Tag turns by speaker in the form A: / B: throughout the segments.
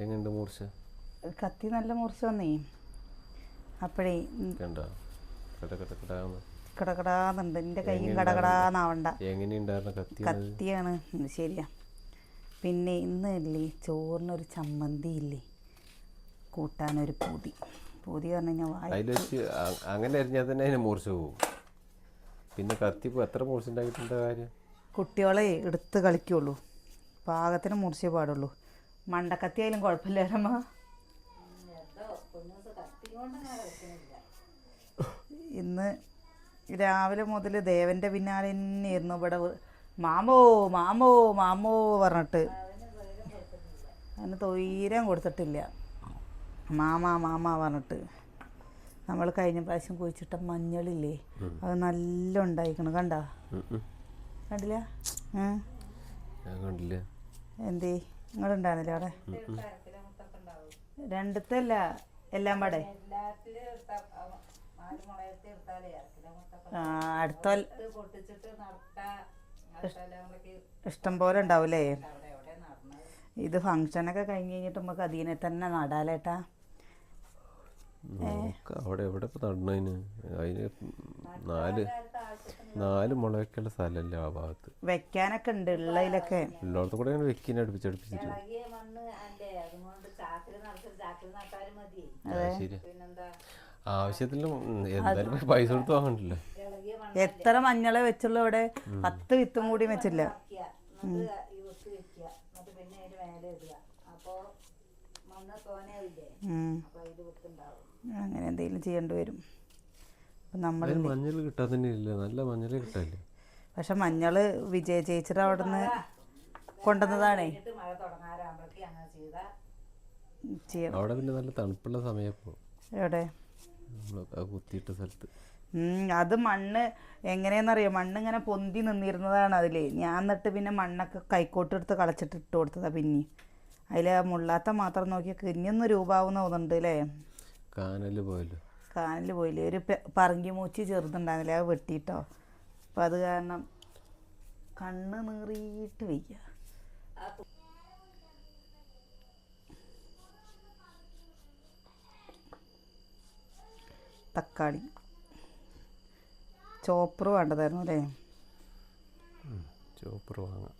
A: എങ്ങനെയുണ്ട് മൂർച്ച?
B: കത്തി നല്ല മൂർച്ച വന്നേ. അപ്പോഴേ കടകടാന്നുണ്ട് എന്റെ കൈയും കടകടാന്നാവണ്ട കത്തിയാണ്. ശരിയാ. പിന്നെ ഇന്ന് ഇല്ലേ ചോറിനൊരു ചമ്മന്തി ഇല്ലേ കൂട്ടാനൊരു പൂതി. പൂതി പറഞ്ഞു കഴിഞ്ഞാൽ
A: അങ്ങനെ അരിഞ്ഞാൽ തന്നെ അതിന് മൂർച്ച പോകും പിന്നെ കത്തി എത്ര മൂർച്ച ഉണ്ടാക്കിയിട്ടുണ്ട് കാര്യം?
B: കുട്ടികളെ എടുത്ത് കളിക്കുള്ളൂ. പാകത്തിന് മൂർച്ചയെ പാടുള്ളൂ. മണ്ടക്കത്തി ആയാലും കുഴപ്പമില്ലാരമ്മ ഇന്ന് രാവിലെ മുതൽ ദേവന്റെ പിന്നാലെ തന്നെയായിരുന്നു ഇവിടെ മാമോ മാമോ മാമോ പറഞ്ഞിട്ട്. അതിന് തൊയ്രം കൊടുത്തിട്ടില്ല. മാമാ മാമാ പറഞ്ഞിട്ട്. നമ്മൾ കഴിഞ്ഞ പ്രാവശ്യം കുഴിച്ചിട്ട മഞ്ഞളില്ലേ അത് നല്ല ഉണ്ടായിക്കണ് കണ്ട. കണ്ടില്ല?
A: കണ്ടില്ല.
B: എന്തേ? നിങ്ങളുണ്ടായിരുന്നില്ല അവിടെ? രണ്ടത്തല്ല എല്ലാം പാടെ? അടുത്ത ഇഷ്ടം പോലെ ഉണ്ടാവൂലേ? ഇത് ഫങ്ഷനൊക്കെ കഴിഞ്ഞ് കഴിഞ്ഞിട്ട് നമുക്ക് അതിനെ തന്നെ നടാലേട്ടാ.
A: അവിടെ എവിടെ ഇപ്പൊ നടണതിന് അതിന് നാല് നാല് മുളകൊക്കെയുള്ള സ്ഥലമല്ലേ ആ ഭാഗത്ത്?
B: വെക്കാനൊക്കെ ഉണ്ട് ഉള്ളതിലൊക്കെ.
A: ഉള്ളിടത്ത് കൂടെ ഞാൻ വെക്കിനെ അടുപ്പിച്ചടുപ്പിച്ചിട്ട്. ശരി ആവശ്യത്തിലും എന്തായാലും പൈസ കൊടുത്ത് വാങ്ങണ്ടല്ലോ.
B: എത്ര മഞ്ഞളെ വെച്ചുള്ളൂ ഇവിടെ പത്ത് വിത്തും കൂടി വെച്ചില്ല. അങ്ങനെ എന്തെങ്കിലും ചെയ്യേണ്ടി വരും. അപ്പം നമ്മൾ
A: മഞ്ഞൾ കിട്ടാൻ തന്നെ നല്ല മഞ്ഞൾ കിട്ടാല്ലേ
B: പക്ഷെ മഞ്ഞൾ വിജയ ചേച്ചിയുടെ അവിടെ നിന്ന് കൊണ്ടുവന്നതാണേ. ചെയ്യണം
A: അവിടെ പിന്നെ നല്ല തണുപ്പുള്ള സമയപ്പോൾ
B: എവിടെ?
A: കുത്തിയിട്ട സ്ഥലത്ത്.
B: അത് മണ്ണ് എങ്ങനെയെന്നറിയോ? മണ്ണ് ഇങ്ങനെ പൊന്തി നിന്നിരുന്നതാണ് അതിൽ ഞാൻ എന്നിട്ട് പിന്നെ മണ്ണൊക്കെ കൈക്കോട്ടെടുത്ത് കളച്ചിട്ട് ഇട്ട് കൊടുത്തതാ പിന്നെ. അതിൽ മുള്ളാത്ത മാത്രം നോക്കിയാൽ കിഞ്ഞൊന്ന് രൂപാവുന്ന തോന്നുന്നുണ്ട് അല്ലേ
A: കാനൽ പോയല്ലോ.
B: കാനൽ പോയില്ലേ? ഒരു പറങ്കി മൂച്ചി ചെറുതുണ്ടായിരുന്നില്ല? അത് വെട്ടിയിട്ടോ അപ്പം അത് കാരണം കണ്ണ് നീറിയിട്ട് വയ്യ. തക്കാളി. ചോപ്പർ വേണ്ടതായിരുന്നു അല്ലേ?
A: ചോപ്പർ വാങ്ങാം.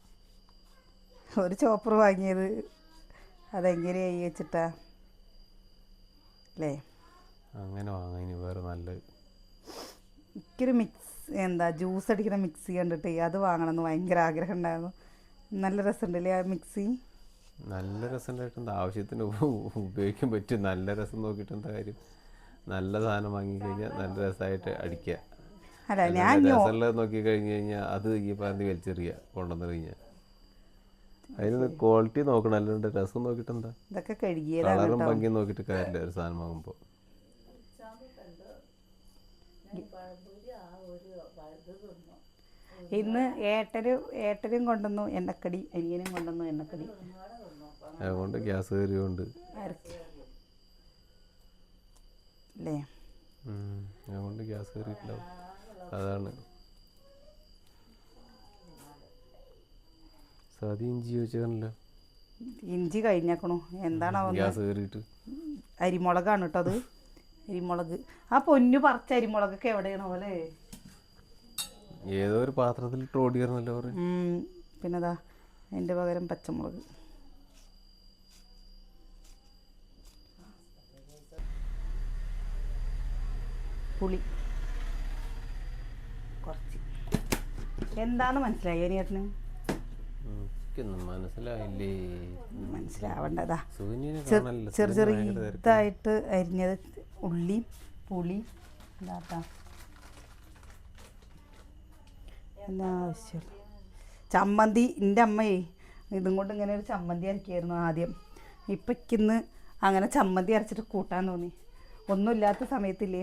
B: ഒരു ചോപ്പർ വാങ്ങിയത് അതെങ്ങനെയായി വെച്ചിട്ടാ? അല്ലേ?
A: അങ്ങനെ വാങ്ങാം. ഇനി വേറെ നല്ല
B: എനിക്കൊരു മിക്സ് എന്താ ജ്യൂസ് അടിക്കുന്ന മിക്സി കണ്ടിട്ട് അത് വാങ്ങണമെന്ന് ഭയങ്കര ആഗ്രഹം ഉണ്ടായിരുന്നു നല്ല രസമുണ്ടല്ലേ ആ മിക്സി
A: നല്ല രസം ഉണ്ടായിട്ട് എന്താ ആവശ്യത്തിന് ഉപയോഗിക്കാൻ പറ്റും. നല്ല രസം നോക്കിയിട്ട് എന്താ കാര്യം? നല്ല സാധനം വാങ്ങിക്കഴിഞ്ഞാൽ നല്ല രസമായിട്ട് അടിക്കുക.
B: അല്ല ഞാൻ
A: രസമുള്ളത് നോക്കി കഴിഞ്ഞ് കഴിഞ്ഞാൽ അത് ഈ പറഞ്ഞ് വലിച്ചെറിയുക കൊണ്ടുവന്നു കഴിഞ്ഞാൽ അതിന് ക്വാളിറ്റി നോക്കണം. അല്ലാണ്ട് രസം നോക്കിയിട്ട് എന്താ?
B: ഇതൊക്കെ കഴുകിയ
A: കളറും ഭംഗി നോക്കിയിട്ട് കാര്യമില്ല ഒരു സാധനം വാങ്ങുമ്പോൾ.
B: ഇന്ന് ഏട്ടനും ഏട്ടനും കൊണ്ടുവന്നു എണ്ണക്കടി അനിയനും കൊണ്ടുവന്നു എണ്ണക്കടി.
A: അതുകൊണ്ട് ഗ്യാസ്
B: കയറിയുണ്ട്? അല്ലേ
A: അതുകൊണ്ട് ഗ്യാസ് കയറിയിട്ടുണ്ടാവും അതാണ്. സതി ഇഞ്ചി ചോദിച്ചാണല്ലോ
B: ഇഞ്ചി കഴിഞ്ഞേക്കണു. എന്താണോ
A: ഗ്യാസ് കയറിയിട്ട്.
B: അരിമുളകാണ് കേട്ടോ അത്. അരിമുളക്. ആ പൊന്നു പറിച്ച അരിമുളകൊക്കെ എവിടെയാണ് പോലെ
A: ഏതോ ഒരു പാത്രത്തിൽ ട്രോടി പിന്നെ അതാ
B: പിന്നെതാ അതിന്റെ പകരം പച്ചമുളക്. പുളി. കുറച്ച്. എന്താന്ന് മനസ്സിലായി അനിയേട്ടന്
A: എനിക്കൊന്നും മനസ്സിലായില്ലേ?
B: മനസ്സിലാവണ്ടതാ. ചെറു. ചെറുതായിട്ട് അരിഞ്ഞത് ഉള്ളി പുളി എന്താട്ടാ? എന്നാ ചമ്മന്തി എന്റെ അമ്മയെ ഇതും കൊണ്ട് ഇങ്ങനെ ഒരു ചമ്മന്തി അരക്കായിരുന്നു ആദ്യം. ഇപ്പം ഇപ്പക്കിന്ന് അങ്ങനെ ചമ്മന്തി അരച്ചിട്ട് കൂട്ടാൻ തോന്നി. ഒന്നുമില്ലാത്ത സമയത്തില്ലേ?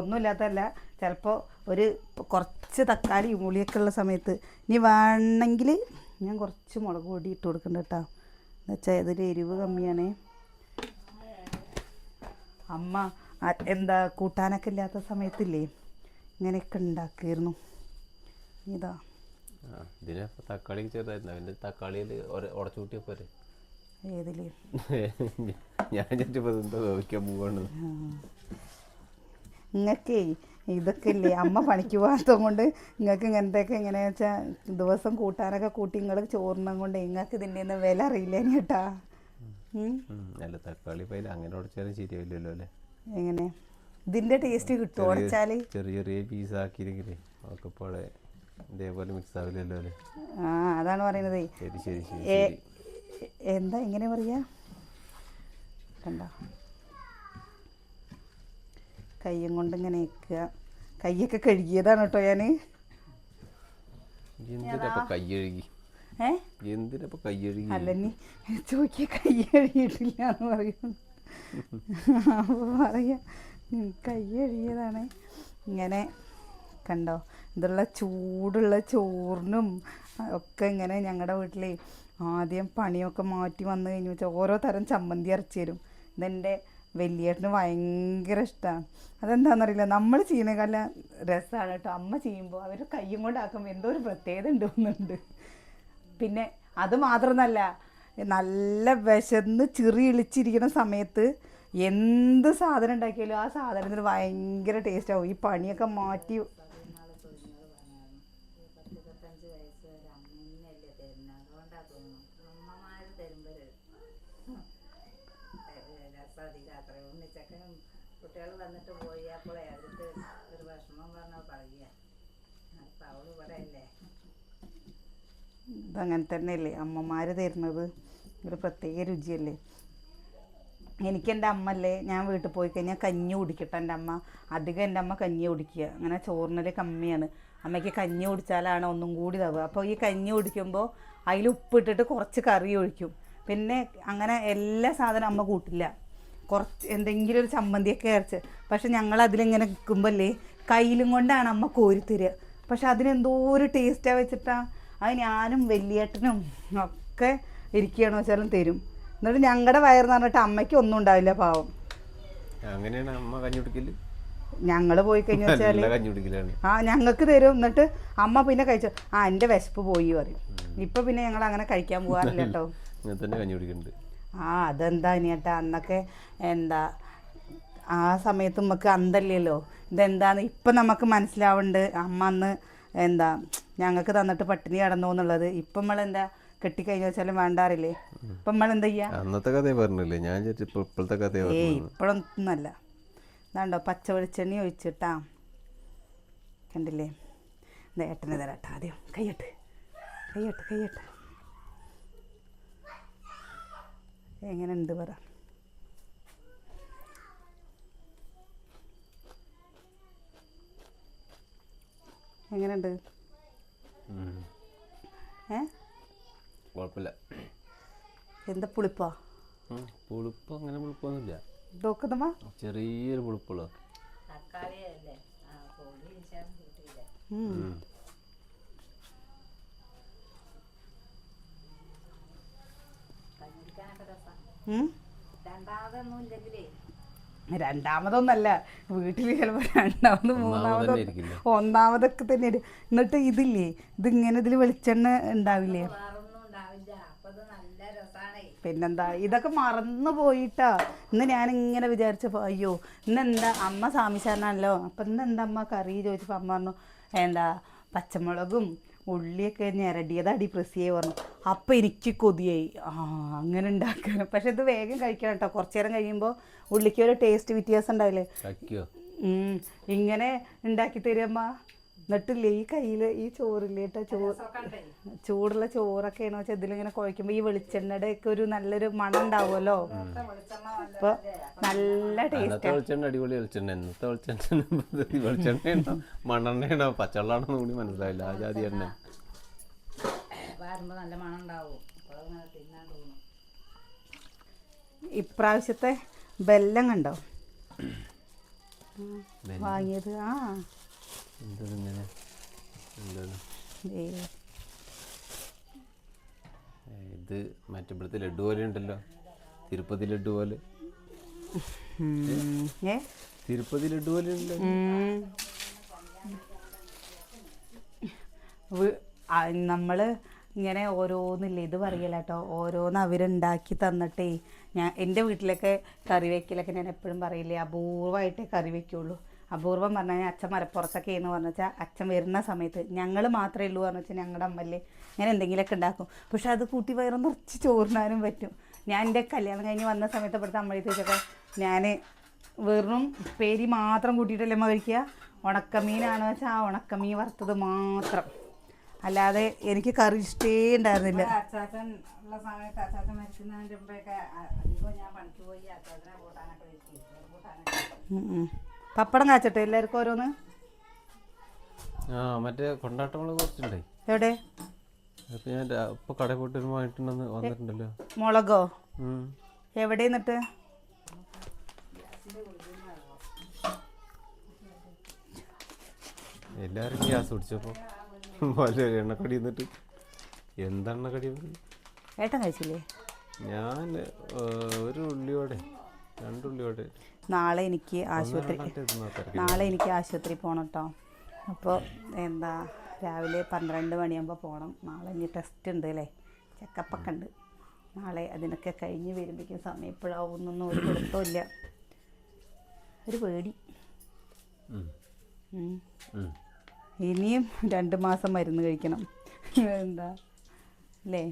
B: ഒന്നുമില്ലാത്തല്ല ചിലപ്പോൾ ഒരു കുറച്ച് തക്കാളി ഉള്ളിയൊക്കെ ഉള്ള സമയത്ത്. ഇനി വേണമെങ്കിൽ ഞാൻ കുറച്ച് മുളക് പൊടി ഇട്ട് കൊടുക്കണ്ട കേട്ടോ. എന്നുവെച്ചാൽ ഇതിൽ എരിവ് കമ്മിയാണ്. അമ്മ എന്താ കൂട്ടാനൊക്കെ ഇല്ലാത്ത സമയത്തില്ലേ ഇങ്ങനെയൊക്കെ ഉണ്ടാക്കിയിരുന്നു. ഇതാ.
A: ഇതിനെ തക്കാളി ചെറുതായിരുന്നു. അവന്റെ തക്കാളിയിൽ ഉടച്ചു കൂട്ടിയ പോരെ
B: ഏതിൽ?
A: ഞാൻ ചെറ്റപ്പോൾ എന്താ ചോദിക്കാൻ പോവാണ്
B: നിങ്ങൾക്കേ ഇതൊക്കെ ഇല്ലേ അമ്മ പണിക്ക് പോകാത്തത് കൊണ്ട് നിങ്ങൾക്ക് ഇങ്ങനത്തെയൊക്കെ എങ്ങനെയാ വെച്ചാൽ ദിവസം കൂട്ടാനൊക്കെ കൂട്ടി നിങ്ങൾ ചോറിനും കൊണ്ട് നിങ്ങൾക്ക് ഇതിന്റെ ഒന്നും വില അറിയില്ല കേട്ടാ.
A: അല്ല തക്കാളി പൈല അങ്ങനെ ഉടച്ചാലും ശരിയാവില്ലല്ലോ അല്ലേ?
B: എങ്ങനെ? ഇതിന്റെ ടേസ്റ്റ് കിട്ടും ഉടച്ചാൽ
A: ചെറിയ ചെറിയ പീസ് ആക്കിയില്ലെങ്കിലേ ഒക്കെ പോലെ ഇതേപോലെ മിക്സ് ആവില്ലല്ലോ അല്ലേ?
B: ആ അതാണ് പറയുന്നത്
A: ശരി ശരി ശരി.
B: എന്താ ഇങ്ങനെ പറയാ? കണ്ട? കയ്യും കൊണ്ട് ഇങ്ങനെ നിൽക്കുക. കയ്യൊക്കെ കഴുകിയതാണ് കേട്ടോ ഞാൻ
A: എന്തിനപ്പൊ കൈ കഴുകി?
B: ഏ?
A: എന്തിനപ്പൊ കൈ കഴുകി?
B: അല്ല നീ ചോദിക്കുക കൈ കഴുകിയിട്ടില്ല എന്ന് പറയും അപ്പോൾ പറയാ കൈ കഴുകിയതാണ്. ഇങ്ങനെ കണ്ടോ ഇതുള്ള ചൂടുള്ള ചോറിനും ഒക്കെ ഇങ്ങനെ ഞങ്ങളുടെ വീട്ടിൽ ആദ്യം പണിയൊക്കെ മാറ്റി വന്നു കഴിഞ്ഞു വെച്ചാൽ ഓരോ തരം ചമ്മന്തി ഇറച്ചി തരും. ഇതെന്റെ വലിയേട്ടന് ഭയങ്കര ഇഷ്ടമാണ് അതെന്താണെന്നറിയില്ല നമ്മൾ ചെയ്യുന്നതിനെക്കാളും രസമാണ് കേട്ടോ. അമ്മ ചെയ്യുമ്പോൾ അവർ കയ്യും കൊണ്ടാക്കുമ്പോൾ എന്തോ ഒരു പ്രത്യേകത ഉണ്ടോന്നുണ്ട്. പിന്നെ അത് മാത്രമല്ല നല്ല വിശന്ന് ചിറി ഇളിച്ചിരിക്കുന്ന സമയത്ത് എന്ത് സാധനം ഉണ്ടാക്കിയാലും ആ സാധനത്തിന് ഭയങ്കര ടേസ്റ്റ് ആവും. ഈ പണിയൊക്കെ മാറ്റി
C: രസം അധികം അത്ര ഉണ്ണിച്ചക്കൻ കുട്ടികൾ വന്നിട്ട് പോയപ്പോഴേ അവർക്ക് ഒരു വിഷമം പറഞ്ഞാൽ പറയുക. അപ്പം അവൾ ഇവിടെ അല്ലേ?
B: ഇതങ്ങനെ തന്നെയല്ലേ? അമ്മമാർ തരുന്നത് ഒരു പ്രത്യേക രുചിയല്ലേ? എനിക്ക് എന്റെ അമ്മല്ലേ ഞാൻ വീട്ടിൽ പോയി കഴിഞ്ഞാൽ കഞ്ഞി കുടിക്കട്ടെ എന്റെ അമ്മ. അധികം എന്റെ അമ്മ കഞ്ഞി കുടിക്കുക. അങ്ങനെ ചോറിനൽ കമ്മിയാണ്. അമ്മയ്ക്ക് കഞ്ഞി കുടിച്ചാലാണ് ഒന്നും കൂടി ഇതാവുക. അപ്പോൾ ഈ കഞ്ഞി കുടിക്കുമ്പോൾ അതിൽ ഉപ്പിട്ടിട്ട് കുറച്ച് കറി ഒഴിക്കും. പിന്നെ അങ്ങനെ എല്ലാ സാധനം അമ്മ കൂട്ടില്ല. കുറച്ച് എന്തെങ്കിലും ഒരു ചമ്മന്തിയൊക്കെ അരച്ച്. പക്ഷെ ഞങ്ങൾ അതിലിങ്ങനെ നിൽക്കുമ്പോഴല്ലേ കയ്യിലും കൊണ്ടാണ് അമ്മ കോരിത്തരിക. പക്ഷെ അതിനെന്തോ ഒരു ടേസ്റ്റാണ് വെച്ചിട്ടാ. അത് ഞാനും വലിയേട്ടനും ഒക്കെ ഇരിക്കുകയാണെന്ന് വെച്ചാലും തരും. എന്നിട്ട് ഞങ്ങളുടെ വയറെന്ന് പറഞ്ഞിട്ട് അമ്മയ്ക്ക് ഒന്നും ഉണ്ടാവില്ല പാവം.
A: അങ്ങനെയാണ് അമ്മ കഞ്ഞി കുടിക്കൽ?
B: ഞങ്ങൾ പോയി കഴിഞ്ഞാൽ വെച്ചാൽ ആ ഞങ്ങൾക്ക് തരും. എന്നിട്ട് അമ്മ പിന്നെ കഴിച്ചു ആ എന്റെ വിശപ്പ് പോയി പറയും. ഇപ്പൊ പിന്നെ ഞങ്ങൾ അങ്ങനെ കഴിക്കാൻ പോകാറില്ല കേട്ടോ.
A: തന്നെ കഞ്ഞി കുടിക്കുന്നുണ്ട്
B: ആ അതെന്താ ഇനിയേട്ടാ അന്നൊക്കെ എന്താ ആ സമയത്ത് നമുക്ക് അന്തല്ലല്ലോ ഇതെന്താന്ന് ഇപ്പം നമുക്ക് മനസ്സിലാവുന്നുണ്ട് അമ്മ അന്ന് എന്താ ഞങ്ങൾക്ക് തന്നിട്ട് പട്ടിണി കിടന്നു എന്നുള്ളത്. ഇപ്പം നമ്മളെന്താ കെട്ടിക്കഴിഞ്ഞ വെച്ചാലും വേണ്ടാറില്ലേ? ഇപ്പം നമ്മളെന്താ ചെയ്യുക
A: അന്നത്തെ കഥയെ പറഞ്ഞില്ലേ? ഞാൻ ഇപ്പോഴത്തെ കഥയെ ഏ
B: ഇപ്പോഴൊന്നല്ല ഇതാണ്ടോ പച്ച വെളിച്ചെണ്ണി ഒഴിച്ചിട്ടാ. കണ്ടില്ലേ? ഏട്ടനെ തരാട്ടാ ആദ്യം കയ്യട്ട് കയ്യട്ട് കയ്യട്ട് എങ്ങനെ ഉണ്ട് പറ. എങ്ങനെയുണ്ട്. ഏ?
A: കുഴപ്പമില്ല.
B: എന്താ പുളിപ്പാ.
A: പുളിപ്പ് അങ്ങനെ പുളിപ്പൊന്നുമില്ല.
B: നോക്കുന്നമ്മ.
A: ചെറിയൊരു പുളിപ്പുള്ളൂ
C: തക്കാളിയല്ലേ?
B: രണ്ടാമതൊന്നല്ല. വീട്ടിൽ ചിലപ്പോൾ രണ്ടാമത് മൂന്നാമത് ഒന്നാമതൊക്കെ തന്നെ. എന്നിട്ട് ഇതില്ലേ ഇതിങ്ങനെ ഇതിൽ വെളിച്ചെണ്ണ ഉണ്ടാവില്ലേ? പിന്നെന്താ ഇതൊക്കെ മറന്നു പോയിട്ടാ. ഇന്ന് ഞാൻ ഇങ്ങനെ വിചാരിച്ചപ്പോൾ അയ്യോ ഇന്നെന്താ അമ്മ സാമിശാരനാണല്ലോ. അപ്പം ഇന്നെന്താ അമ്മ കറി ചോദിച്ചപ്പോൾ അമ്മ പറഞ്ഞു എന്താ പച്ചമുളകും ഉള്ളിയൊക്കെ ഞെരടിയതടി പ്രസ് ചെയ്യുക പറഞ്ഞു. അപ്പം എനിക്ക് കൊതിയായി. ആ അങ്ങനെ ഉണ്ടാക്കണം പക്ഷെ ഇത് വേഗം കഴിക്കണം കേട്ടോ കുറച്ചു നേരം കഴിയുമ്പോൾ ഉള്ളിക്ക് ഒരു ടേസ്റ്റ് വ്യത്യാസം ഉണ്ടാവില്ലേ. ഇങ്ങനെ ഉണ്ടാക്കി തരുമ്മ എന്നിട്ടില്ലേ ഈ കയ്യിൽ ഈ ചോറില്ലേട്ടാ ചോറ് ചൂടുള്ള ചോറൊക്കെ ആണോ വെച്ചാൽ ഇതിലിങ്ങനെ കുഴക്കുമ്പോൾ ഈ വെളിച്ചെണ്ണയുടെ ഒക്കെ ഒരു നല്ലൊരു മണം ഉണ്ടാവുമല്ലോ അപ്പൊ നല്ല ടേസ്റ്റ്.
A: വെളിച്ചെണ്ണ അടിപൊളി വെളിച്ചെണ്ണ. ഇന്നത്തെ വെളിച്ചെണ്ണ വെളിച്ചെണ്ണയാണോ? മണ്ണെണ്ണയാണോ? പച്ചവെള്ളമാണോ കൂടി മനസ്സിലായില്ല. ആ ജാതി എണ്ണ
C: നല്ല മണം ഉണ്ടാവും
B: ഇപ്രാവശ്യത്തെ ബെല്ലം കണ്ടോ? വാങ്ങിയത് ആ.
A: എന്തത് ഇങ്ങനെ എന്തത്. ഇത് മറ്റേ ഇവിടുത്തെ ലഡു പോലെ ഉണ്ടല്ലോ. തിരുപ്പതി ലഡു പോലെ. തിരുപ്പതി ലഡു പോലെ.
B: നമ്മൾ ഇങ്ങനെ ഓരോന്നില്ലേ ഇത് പറയല കേട്ടോ ഓരോന്ന് അവരുണ്ടാക്കി തന്നിട്ടേ ഞാൻ എന്റെ വീട്ടിലൊക്കെ കറി വെക്കലൊക്കെ ഞാൻ എപ്പോഴും പറയില്ലേ അപൂർവമായിട്ടേ കറി വെക്കുള്ളൂ. അപൂർവം പറഞ്ഞു കഴിഞ്ഞാൽ അച്ഛൻ മലപ്പുറത്തൊക്കെ എന്ന് പറഞ്ഞു വെച്ചാൽ അച്ഛൻ വരുന്ന സമയത്ത് ഞങ്ങൾ മാത്രമേ ഉള്ളൂ പറഞ്ഞു വെച്ചാൽ ഞങ്ങളുടെ അമ്മല്ലേ ഞാൻ എന്തെങ്കിലുമൊക്കെ ഉണ്ടാക്കും. പക്ഷെ അത് കൂട്ടി വയറ് നിറച്ച് ചോറിനാനും പറ്റും. ഞാൻ എന്റെ കല്യാണം കഴിഞ്ഞ് വന്ന സമയത്ത് ഇവിടുത്തെ അമ്മഴി ചോദിച്ചപ്പോൾ ഞാൻ വെറും പേരി മാത്രം കൂട്ടിയിട്ടല്ലേ അമ്മ കഴിക്കുക ഉണക്കമീനാണെന്ന് വെച്ചാൽ ആ ഉണക്കമീൻ വറുത്തത് മാത്രം. അല്ലാതെ എനിക്ക് കറി ഇഷ്ടേ ഉണ്ടായിരുന്നില്ല.
C: അച്ചാച്ചൻ ഉള്ള സമയത്ത് അച്ചാച്ചൻ മരിക്കുന്നതിന്റെ മുമ്പൊക്കെ അധികം ഞാൻ പണിക്ക് പോയി അച്ചാച്ചനെ കൂട്ടാനൊക്കെ വെച്ചു.
B: പപ്പടം കാച്ചട്ടെ എല്ലാവർക്കും ഓരോന്ന്?
A: ആ മറ്റേ കൊണ്ടാട്ടമുളക് കുറച്ചുണ്ടേ
B: എവിടെ?
A: ഞാൻ ഇപ്പൊ കടയിൽ പോയിട്ട് വാങ്ങിട്ടുണ്ടെന്ന് വന്നിട്ടുണ്ടല്ലോ.
B: മുളകോ? എവിടെ നിന്നിട്ട്
A: എല്ലാവരും ഗ്യാസ് പിടിച്ചപ്പോ വളരെ എണ്ണക്കടി എന്നിട്ട് എന്തെണ്ണക്കടി
B: ഏട്ടൻ കഴിച്ചില്ലേ?
A: ഞാൻ ഒരു ഉള്ളിയോടെ രണ്ട് ഉള്ളിയോടെ
B: നാളെ എനിക്ക് ആശുപത്രി നാളെ എനിക്ക് ആശുപത്രി പോകണം കേട്ടോ അപ്പോൾ എന്താ രാവിലെ പന്ത്രണ്ട് മണിയാകുമ്പോൾ പോകണം നാളെ ഇനി ടെസ്റ്റ് ഉണ്ട് അല്ലേ ചെക്കപ്പൊക്കെ ഉണ്ട്. നാളെ അതിനൊക്കെ കഴിഞ്ഞ് വരുമ്പോഴേക്കും സമയം എപ്പോഴാവുന്നൊന്നും ഒരു പിടുത്തമില്ല ഒരു പേടി. ഇനിയും രണ്ട് മാസം മരുന്ന് കഴിക്കണം. എന്താ? അല്ലേ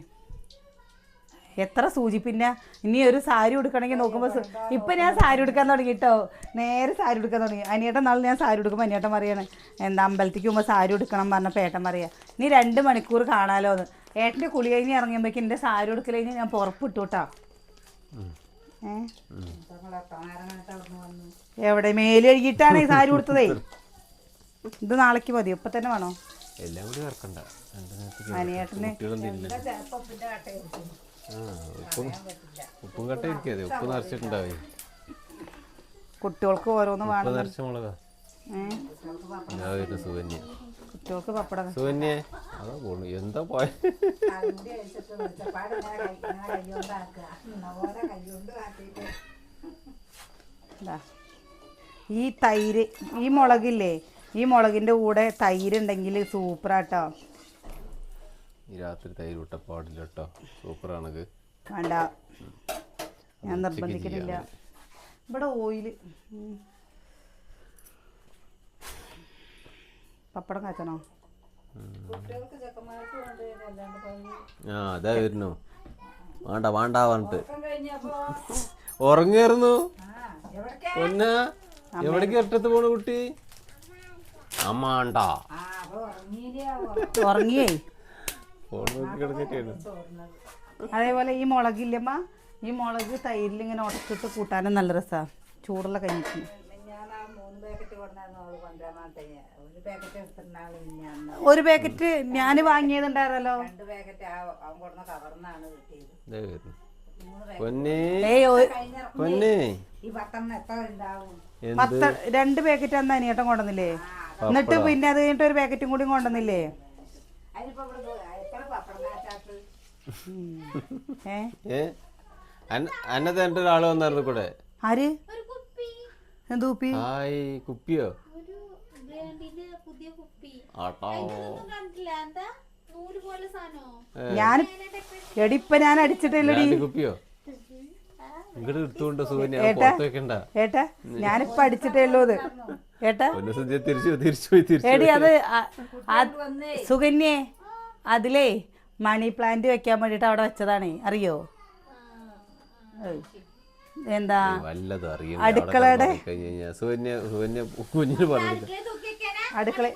B: എത്ര സൂചി. പിന്നെ ഇനി ഒരു സാരി ഉടുക്കണമെങ്കിൽ നോക്കുമ്പോൾ ഇപ്പം ഞാൻ സാരി എടുക്കാൻ തുടങ്ങി കേട്ടോ നേരെ സാരി എടുക്കാൻ തുടങ്ങി. അനിയേട്ടൻ നാളെ ഞാൻ സാരി ഉടുക്കുമ്പോൾ അനിയേട്ടൻ പറയാണ് എന്താ അമ്പലത്തിക്ക് പോകുമ്പോൾ സാരി ഉടുക്കണം പറഞ്ഞപ്പോൾ ഏട്ടൻ പറയാ നീ രണ്ട് മണിക്കൂർ കാണാലോ എന്ന്. ഏട്ടന്റെ കുളി കഴിഞ്ഞ് ഇറങ്ങുമ്പോഴേക്കും എന്റെ സാരി ഉടുക്കൽ കഴിഞ്ഞ് ഞാൻ പുറപ്പിട്ടു കേട്ടോ എവിടെ മേൽ കഴുകിയിട്ടാണ് ഈ സാരി ഉടുത്തതേ? ഇത് നാളേക്ക് മതി. ഇപ്പൊ തന്നെ വേണോ?
A: എല്ലാം കൂടി ചേർക്കണ്ട
B: അനിയേട്ടന്
A: ഉപ്പും ഉപ്പും കട്ട ഇരിക്കാതെ ഉപ്പ് നിറച്ചിട്ടുണ്ടാവേ.
B: കുട്ടികൾക്ക് ഓരോന്ന്
A: ഉപ്പ്
B: വേണം.
A: നിറച്ച മുളകാ. സുകന്യ.
B: കുട്ടികൾക്ക് പപ്പടം.
A: സുകന്യ അതാ പോണു. എന്താ പോയ.
B: ഈ തൈര് ഈ മുളകില്ലേ? ഈ മുളകിന്റെ കൂടെ തൈര് ഉണ്ടെങ്കിൽ സൂപ്പറാട്ടോ.
A: ഈ രാത്രി തൈര് വിട്ട പാടില്ല കേട്ടോ സൂപ്പറാണത്.
B: വേണ്ട ഞാൻ നിർബന്ധിക്കുന്നില്ല ഇവിടെ ഓയിൽ പപ്പടം കാച്ചണോ?
A: ആ അതാ വരുന്നു. വേണ്ട വേണ്ട പറഞ്ഞിട്ട്. പൊന്ന എവിടേക്ക് ഒറ്റത്ത് പോണ കുട്ടി? അമ്മാണ്ടാ.
B: ഉറങ്ങിയേ.
A: ഫോൺ നോക്കി കിടന്നിട്ടാണ്
B: അതേപോലെ ഈ മുളകില്ലമ്മ ഈ മുളക് തൈരിൽ ഇങ്ങനെ ഉടച്ചിട്ട് കൂട്ടാനും നല്ല രസമാണ് ചൂടുള്ള കഞ്ഞിക്ക്.
C: മാട്ടേ ഒരു പാക്കറ്റ് ഞാൻ
B: വാങ്ങിയതുണ്ടായിരുന്നല്ലോ.
C: കഴിഞ്ഞ
B: പത്ത് രണ്ട് പാക്കറ്റ് അന്ന് അനിയേട്ടൻ കൊണ്ടുവന്നില്ലേ? എന്നിട്ട് പിന്നെ അത് കഴിഞ്ഞിട്ട് ഒരു പാക്കറ്റും കൂടി കൊണ്ടുവന്നില്ലേ
C: അതിനിപ്പോ ഇവിടെ എത്ര പപ്പടം കാച്ചാത്ത്
B: ഏ
A: ഏ അന്ന- അന്നത്തെ എന്റെ ഒരാൾ വന്നായിരുന്നു കൂടെ.
B: ആര്?
D: ഒരു കുപ്പി.
B: എന്തൂപ്പി
A: ആയി കുപ്പിയോ?
B: ഞാൻ എടിപ്പ ഞാൻ അടിച്ചിട്ടില്ലടി.
A: കുപ്പിയോ? ഇങ്ങോട്ട് എടുത്തുകൊണ്ട് സുകന്യ അത് പുറത്ത് വെക്കണ്ട.
B: ഏട്ടാ ഞാനിപ്പോ അടിച്ചിട്ടേ ഉള്ളൂ അത്. ഏട്ടാ.
A: തിരിച്ചു തിരിച്ചു പോയി തിരിച്ചു
B: എടി അത് സുകന്യേ അതിലേ മണി പ്ലാന്റ് വെക്കാൻ വേണ്ടിട്ട് അവിടെ വെച്ചതാണേ. അറിയോ. എന്താ? അടുക്കളയുടെ- അടുക്കള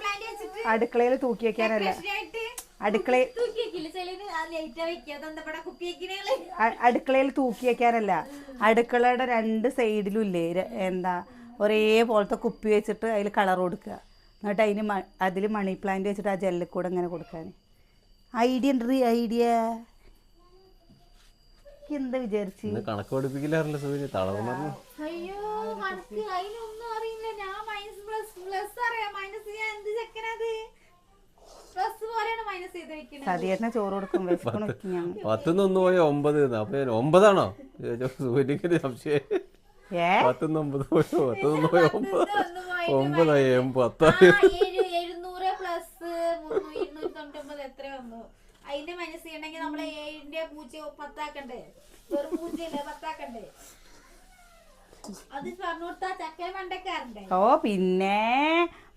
B: അടുക്കളയിൽ തൂക്കി വെക്കാനല്ല? അടുക്കള അടുക്കളയിൽ തൂക്കി വെക്കാനല്ല. അടുക്കളയുടെ രണ്ട് സൈഡിലും ഇല്ലേ? എന്താ? ഒരേപോലത്തെ കുപ്പി വെച്ചിട്ട് അതിൽ കളർ കൊടുക്കുക. എന്നിട്ട് അതിന് അതിൽ മണി പ്ലാന്റ് വെച്ചിട്ട് ആ ജെല്ലിൽ കൂടെ ഇങ്ങനെ കൊടുക്കാൻ ഐഡിയ ഉണ്ട് ഐഡിയ. എന്താ വിചാരിച്ച്?
A: കണക്ക് പഠിപ്പിക്കില്ലാറില്ല സൂര്യ തളർന്നു.
D: അയ്യോ കണക്ക് അതിനൊന്നും അറിയില്ല. ഞാൻ മൈനസ് പ്ലസ് പ്ലസ് അറിയാം. മൈനസ് ഞാൻ എന്ത് ചെക്കനത്?
B: സതിയേട്ടനെ ചോറ് കൊടുക്കും ഞാൻ.
A: പത്തുനിന്ന് ഒന്ന് പോയ ഒമ്പത് എന്ന്. അപ്പൊ ഞാൻ ഒമ്പതാണോ? സൂര്യക്ക് സംശയം.
B: ഏ?
A: പത്തുനിന്ന് ഒമ്പത് പോയോ? പത്തുനിന്ന് പോയ ഒമ്പത്?
D: ഒന്ന് പോയിട്ട്
A: ഒമ്പതായി പത്തായി.
D: പത്താക്കണ്ടേ? വെറും പൂജയല്ലേ പത്താക്കണ്ടേ?
B: ഓ പിന്നെ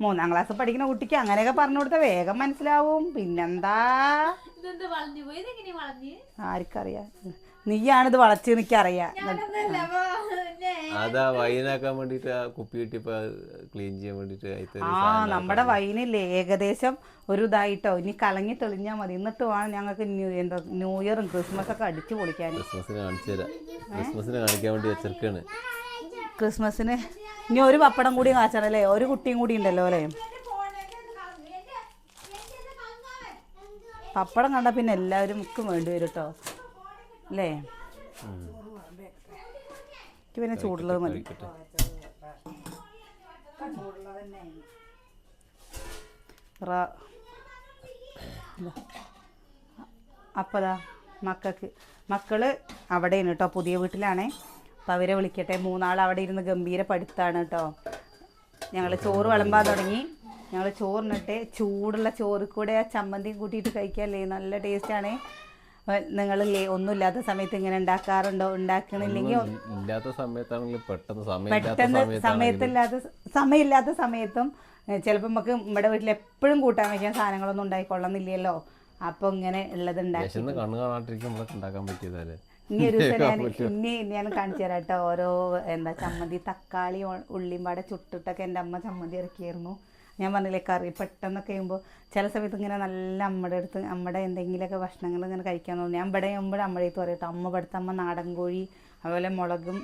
B: മൂന്നാം ക്ലാസ് പഠിക്കുന്ന കുട്ടിക്ക് അങ്ങനെയൊക്കെ പറഞ്ഞു കൊടുത്താൽ വേഗം മനസ്സിലാവും. പിന്നെന്താ? ആർക്കറിയാം. നീയാണിത് വളച്ചു എനിക്കറിയാം.
A: അതാ വൈനാക്കാൻ വേണ്ടിട്ട് ആ കുപ്പി കിട്ടിയപ്പോ ക്ലീൻ ചെയ്യാൻ വേണ്ടിട്ട്
B: ആ നമ്മുടെ വൈനില്ലേ ഏകദേശം ഒരു ഇതായിട്ടോ. ഇനി കലങ്ങി തെളിഞ്ഞാ മതി. എന്നിട്ട് വേണം ഞങ്ങൾക്ക് ന്യൂ എന്താ ന്യൂ ഇയറും ക്രിസ്മസ് ഒക്കെ അടിച്ചു പൊളിക്കാൻ
A: ക്രിസ്മസിന് കാണിച്ചു തരാം. ക്രിസ്മസിന് കാണിക്കാൻ വേണ്ടി വെച്ചിരിക്കാണ്
B: ക്രിസ്മസിന് ഇനി ഒരു പപ്പടം കൂടി കാച്ചണം അല്ലേ ഒരു കുട്ടിയും കൂടി ഉണ്ടല്ലോ അല്ലേ? പപ്പടം കണ്ട പിന്നെ എല്ലാവരും മുക്കും വേണ്ടി വരും കേട്ടോ അല്ലേ എനിക്ക് പിന്നെ ചൂടുള്ളത് മതി. അപ്പതാ മക്കൾക്ക് മക്കൾ അവിടെയാണ് കേട്ടോ പുതിയ വീട്ടിലാണേ. അപ്പം അവരെ വിളിക്കട്ടെ. മൂന്നാൾ അവിടെ ഇരുന്ന് ഗംഭീര പഠിത്താണ് കേട്ടോ ഞങ്ങൾ ചോറ് വിളമ്പാൻ തുടങ്ങി. ഞങ്ങൾ ചോറിനിട്ട് ചൂടുള്ള ചോറ് കൂടെ ആ ചമ്മന്തിയും കൂട്ടിയിട്ട് കഴിക്കാല്ലേ? നല്ല ടേസ്റ്റാണ് നിങ്ങളില്ലേ ഒന്നുമില്ലാത്ത സമയത്ത് ഇങ്ങനെ ഉണ്ടാക്കാറുണ്ടോ? ഉണ്ടാക്കണില്ലെങ്കിൽ
A: ഇല്ലാത്ത സമയത്താണെങ്കിലും പെട്ടെന്ന്
B: പെട്ടെന്ന് സമയത്തില്ലാത്ത സമയമില്ലാത്ത സമയത്തും ചിലപ്പോൾ നമുക്ക് നമ്മുടെ വീട്ടിൽ എപ്പോഴും കൂട്ടാൻ വയ്ക്കാൻ സാധനങ്ങളൊന്നും ഉണ്ടായിക്കൊള്ളുന്നില്ലല്ലോ അപ്പോൾ ഇങ്ങനെ ഉള്ളത് ഉണ്ടാക്കി ഇനി ഒരു ദിവസം ഞാൻ ഇനി ഞാൻ കാണിച്ചു തരാം കേട്ടോ. ഓരോ എന്താ ചമ്മന്തി തക്കാളി ഉള്ളിമ്പാടെ ഉള്ളിയും പാടെ ചുട്ടിട്ടൊക്കെ എന്റെ അമ്മ ചമ്മന്തി ഇറക്കിയായിരുന്നു. ഞാൻ പറഞ്ഞില്ലേ കറി പെട്ടെന്നൊക്കെ ചെയ്യുമ്പോൾ ചില സമയത്ത് ഇങ്ങനെ നല്ല അമ്മയുടെ അടുത്ത് അമ്മയുടെ എന്തെങ്കിലുമൊക്കെ ഭക്ഷണങ്ങൾ ഇങ്ങനെ കഴിക്കാൻ തോന്നും. ഞാൻ ഇവിടെ ചെയ്യുമ്പോൾ അമ്മയുടെ അടുത്ത് പറയും കേട്ടോ അമ്മ ഇവിടുത്തെ അമ്മ നാടൻ കോഴി അതുപോലെ മുളകും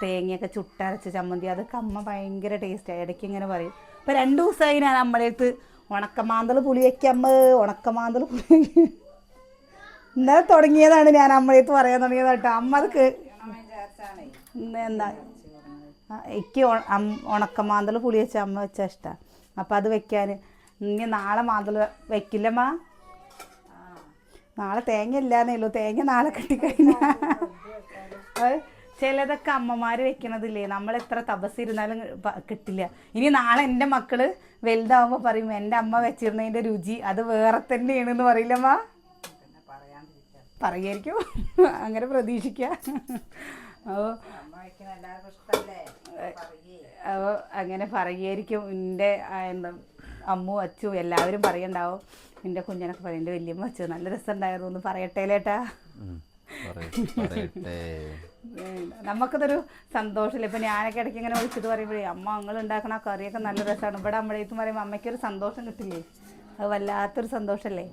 B: തേങ്ങയൊക്കെ ചുട്ടരച്ച് ചമ്മന്തി അതൊക്കെ അമ്മ ഭയങ്കര ടേസ്റ്റാണ് ഇടയ്ക്ക് ഇങ്ങനെ പറയും. ഇപ്പം രണ്ട് ദിവസമായി ഞാൻ അമ്മയുടെ അടുത്ത് ഉണക്കമാന്തൽ പുളി അമ്മ ഉണക്കമാന്തൽ പുളി ഇന്നലെ തുടങ്ങിയതാണ് ഞാൻ അമ്മയത്ത് പറയാൻ തുടങ്ങിയത് കേട്ടോ അമ്മ അത് എന്താ? എനിക്ക് ഉണക്കമാന്തൽ പുളി വെച്ച അമ്മ വെച്ചാൽ ഇഷ്ടമാണ് അപ്പം അത് വെക്കാൻ ഇനി നാളെ മാതൃ വെക്കില്ലമ്മ നാളെ തേങ്ങ ഇല്ലാന്നേ ഉള്ളൂ. തേങ്ങ നാളെ കിട്ടിക്കഴിഞ്ഞാൽ ചിലതൊക്കെ അമ്മമാർ വെക്കണതില്ലേ. നമ്മൾ എത്ര തപസ്സിരുന്നാലും ഇരുന്നാലും കിട്ടില്ല. ഇനി നാളെ എന്റെ മക്കൾ വലുതാവുമ്പോൾ പറയും എന്റെ അമ്മ വെച്ചിരുന്നതിന്റെ രുചി അത് വേറെ തന്നെയാണെന്ന് പറയില്ലമ്മ
C: പറയില്ലമ്മാ
B: പറയായിരിക്കും. അങ്ങനെ പ്രതീക്ഷിക്കാം. അപ്പോൾ അങ്ങനെ പറയുമായിരിക്കും എന്റെ എന്താ അമ്മു അച്ചു എല്ലാവരും പറയണ്ടാവും. എന്റെ കുഞ്ഞനൊക്കെ പറയും എന്റെ വല്യമ്മ അച്ചു നല്ല രസമുണ്ടായിരുന്നു ഒന്ന് പറയട്ടെ ലേട്ടാ. നമുക്കതൊരു സന്തോഷമില്ല ഇപ്പം ഞാനൊക്കെ ഇടയ്ക്ക് ഇങ്ങനെ വിളിച്ചിട്ട് പറയുമ്പോഴേ അമ്മ നിങ്ങൾ ഉണ്ടാക്കണ കറിയൊക്കെ നല്ല രസമാണ്. ഇവിടെ നമ്മുടെ അടുത്ത് പറയുമ്പോൾ അമ്മയ്ക്കൊരു സന്തോഷം കിട്ടില്ലേ? അത് വല്ലാത്തൊരു സന്തോഷമല്ലേ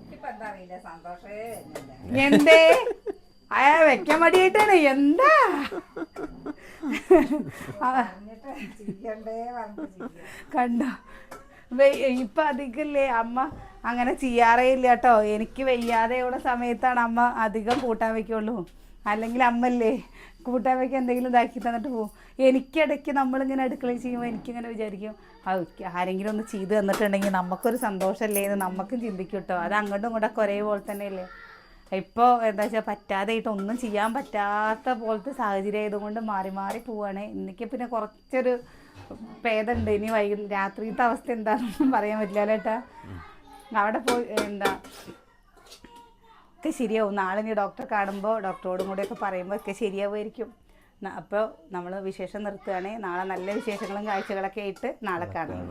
C: എന്തേ
B: എന്താ? അയാ വെക്കാൻ മടിയായിട്ടാണ്. എന്താ? കണ്ടോ? ഇപ്പൊ അധികല്ലേ അമ്മ അങ്ങനെ ചെയ്യാറേ ഇല്ല കേട്ടോ. എനിക്ക് വയ്യാതെയുള്ള സമയത്താണ് അമ്മ അധികം കൂട്ടാൻ വെക്കുള്ളൂ അല്ലെങ്കിൽ അമ്മല്ലേ കൂട്ടാൻ വെക്കാൻ എന്തെങ്കിലും ഇതാക്കി തന്നിട്ട് പോകും എനിക്കിടയ്ക്ക് നമ്മളിങ്ങനെ അടുക്കളയിൽ ചെയ്യുമ്പോൾ എനിക്കിങ്ങനെ വിചാരിക്കും ആരെങ്കിലും ഒന്ന് ചെയ്ത് തന്നിട്ടുണ്ടെങ്കിൽ നമുക്കൊരു സന്തോഷമല്ലേ എന്ന് നമുക്കും ചിന്തിക്കും കേട്ടോ. അത് അങ്ങോട്ടും ഇങ്ങോട്ടൊക്കെ ഒരേപോലെ തന്നെയല്ലേ? ഇപ്പോൾ എന്താ വെച്ചാൽ പറ്റാതെയായിട്ട് ഒന്നും ചെയ്യാൻ പറ്റാത്ത പോലത്തെ സാഹചര്യം ആയതുകൊണ്ട് മാറി മാറി പോവുകയാണ് എനിക്ക് പിന്നെ കുറച്ചൊരു ഭേദമുണ്ട് ഇനി വൈകു രാത്രിത്തെ അവസ്ഥ എന്താണെന്നൊന്നും പറയാൻ പറ്റില്ല ചേട്ടാ അവിടെ പോയി എന്താ? ഒക്കെ ശരിയാവും. നാളെ ഇനി ഡോക്ടറെ കാണുമ്പോൾ ഡോക്ടറോടും കൂടെയൊക്കെ പറയുമ്പോൾ ഒക്കെ ശരിയാവുമായിരിക്കും. അപ്പോൾ നമ്മൾ വിശേഷം നിർത്തുകയാണെങ്കിൽ നാളെ നല്ല വിശേഷങ്ങളും കാഴ്ചകളൊക്കെ ആയിട്ട് നാളെ
A: കാണാം.